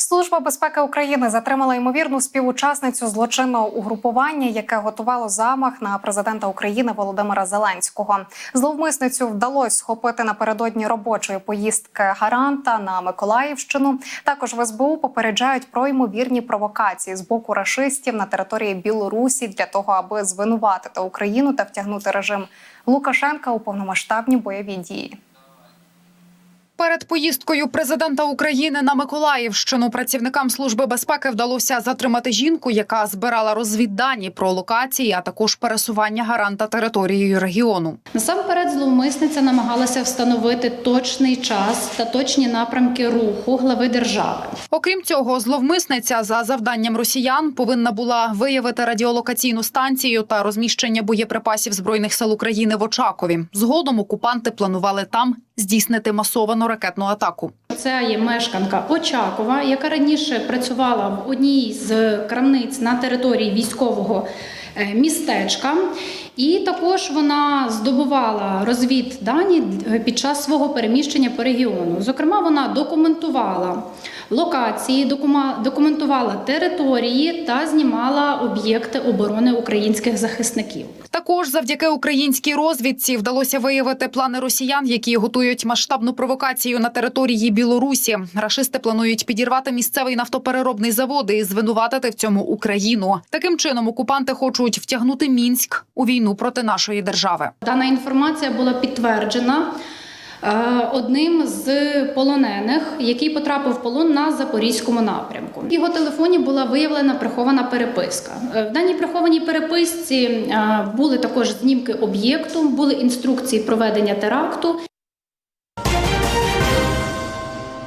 Служба безпеки України затримала ймовірну співучасницю злочинного угрупування, яке готувало замах на президента України Володимира Зеленського. Зловмисницю вдалося схопити напередодні робочої поїздки гаранта на Миколаївщину. Також в СБУ попереджають про ймовірні провокації з боку рашистів на території Білорусі для того, аби звинуватити Україну та втягнути режим Лукашенка у повномасштабні бойові дії. Перед поїздкою президента України на Миколаївщину працівникам служби безпеки вдалося затримати жінку, яка збирала розвіддані про локації, а також пересування гаранта територією регіону. Насамперед, зловмисниця намагалася встановити точний час та точні напрямки руху глави держави. Окрім цього, зловмисниця за завданням росіян повинна була виявити радіолокаційну станцію та розміщення боєприпасів збройних сил України в Очакові. Згодом окупанти планували там здійснити масовану ракетну атаку. Це є мешканка Очакова, яка раніше працювала в одній з крамниць на території військового е, містечка. І також вона здобувала розвіддані під час свого переміщення по регіону. Зокрема, вона документувала локації, документувала території та знімала об'єкти оборони українських захисників. Також завдяки українській розвідці вдалося виявити плани росіян, які готують масштабну провокацію на території Білорусі. Рашисти планують підірвати місцевий нафтопереробний завод і звинуватити в цьому Україну. Таким чином окупанти хочуть втягнути мінськ у війну проти нашої держави. Дана інформація була підтверджена одним з полонених, який потрапив в полон на запорізькому напрямку. В його телефоні була виявлена прихована переписка. Е, В даній прихованій переписці е, були також знімки об'єкту, були інструкції проведення теракту.